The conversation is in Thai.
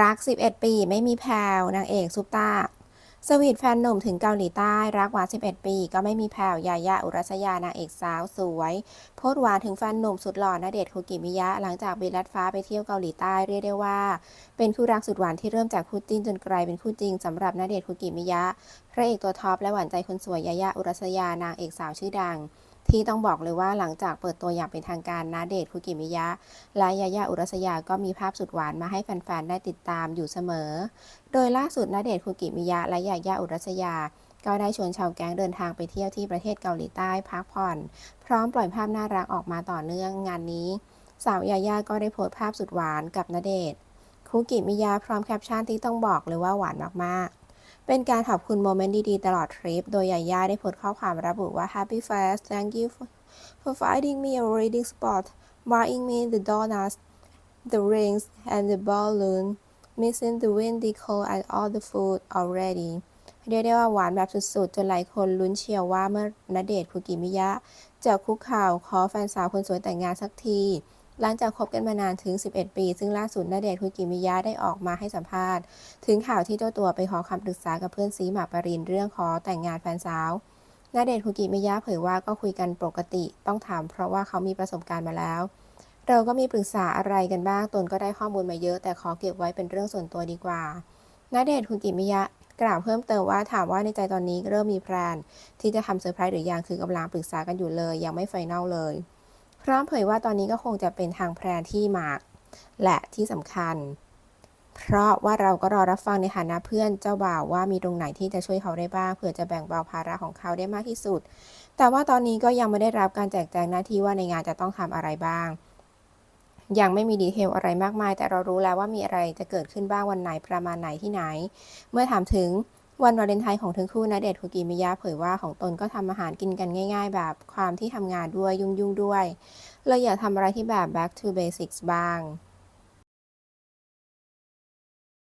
รัก 11 ปีไม่มีแผ่วนางเอกซุปตาสวีทแฟนหนุ่มถึงเกาหลีใต้ รักหวาน 11 ปี ก็ไม่มีแผ่วยายาอุรัสยานางเอกสาวสวย โพสหวานถึงแฟนหนุ่มสุดหล่อณเดชคุกิมิยะ หลังจากบินลัดฟ้าไปเที่ยวเกาหลีใต้เรียกได้ว่า เป็นคู่รักสุดหวานที่เริ่มจากคู่จิ้นจนกลายเป็นคู่จริงสำหรับณเดชคุกิมิยะ พระเอกตัวท็อปและหวานใจคนสวยยายาอุรัสยานางเอกสาวชื่อดัง ที่ต้องบอกเลยว่าหลังจากเปิดตัวอย่างเป็นทางการณเดชน์คุกิมิยะ และยายาอุรัสยาก็มีภาพสุดหวานมาให้แฟนๆ ได้ติดตามอยู่เสมอ โดยล่าสุดณเดชน์คุกิมิยะ และยายาอุรัสยา ก็ได้ชวนชาวแก๊งเดินทางไปเที่ยวที่ประเทศเกาหลีใต้พักผ่อน พร้อมปล่อยภาพน่ารักออกมาต่อเนื่องงานนี้ สาวยายาก็ได้โพสต์ภาพสุดหวานกับณเดชน์คุกิมิยะพร้อมแคปชั่นที่ต้องบอกเลยว่าหวานมากๆ เป็นการขอบคุณโมเมนต์ดีๆ ตลอดทริป โดยยายาได้โพสต์ข้อความระบุว่า Happy Fest thank you for finding me a reading spot buying me the donuts the rings and the balloon missing the windy cold and all the food already เรียกได้ว่าหวานแบบสุดๆ จนหลายคนลุ้นเชียวว่าเมื่อณเดชคุกิมิยะ จะคุกเข่าวขอแฟนสาวคนสวยแต่งงานสักที หลังจากคบกันมานานถึง 11 ปี ซึ่งล่าสุดณเดชคุกิมิยะได้ออกมาให้สัมภาษณ์ ถึงข่าวที่เจ้าตัวไปขอคำปรึกษากับเพื่อนซีหมากปรินเรื่องขอแต่งงานแฟนสาวณเดชคุกิมิยะเผยว่าก็คุยกันปกติต้องถามเพราะว่าเขามีประสบการณ์มาแล้ว เราก็มีปรึกษาอะไรกันบ้างตนก็ได้ข้อมูลมาเยอะ แต่ขอเก็บไว้เป็นเรื่องส่วนตัวดีกว่าณเดชคุกิมิยะกล่าวเพิ่มเติมว่าถามว่าในใจตอนนี้เริ่มมีแพลนที่จะทำเซอร์ไพรส์หรือยังคือกำลังปรึกษากันอยู่เลย ยังไม่ไฟแนลเลย พร้อมเผยว่าตอนนี้ก็คงจะเป็นทางแพลที่มาก และที่สำคัญ เพราะว่าเราก็รอรับฟังในฐานะเพื่อนเจ้าบ่าวว่ามีตรงไหนที่จะช่วยเขาได้บ้างเผื่อจะแบ่งเบาภาระของเขาได้มากที่สุด แต่ว่าตอนนี้ก็ยังไม่ได้รับการแจกแจงหน้าที่ว่าในงานจะต้องทำอะไรบ้าง ยังไม่มีดีเทลอะไรมากมาย แต่เรารู้แล้วว่ามีอะไรจะเกิดขึ้นบ้างวันไหนประมาณไหนที่ไหน เมื่อถามถึง วันวาเลนไทน์ของทั้งคู่นะเดชคุกิมิยะเผยว่าของตนก็ทำอาหารกินกันง่ายๆ แบบความที่ทำงานด้วยยุ่งๆด้วยเลยอยากทำอะไรที่แบบ back to basics บ้าง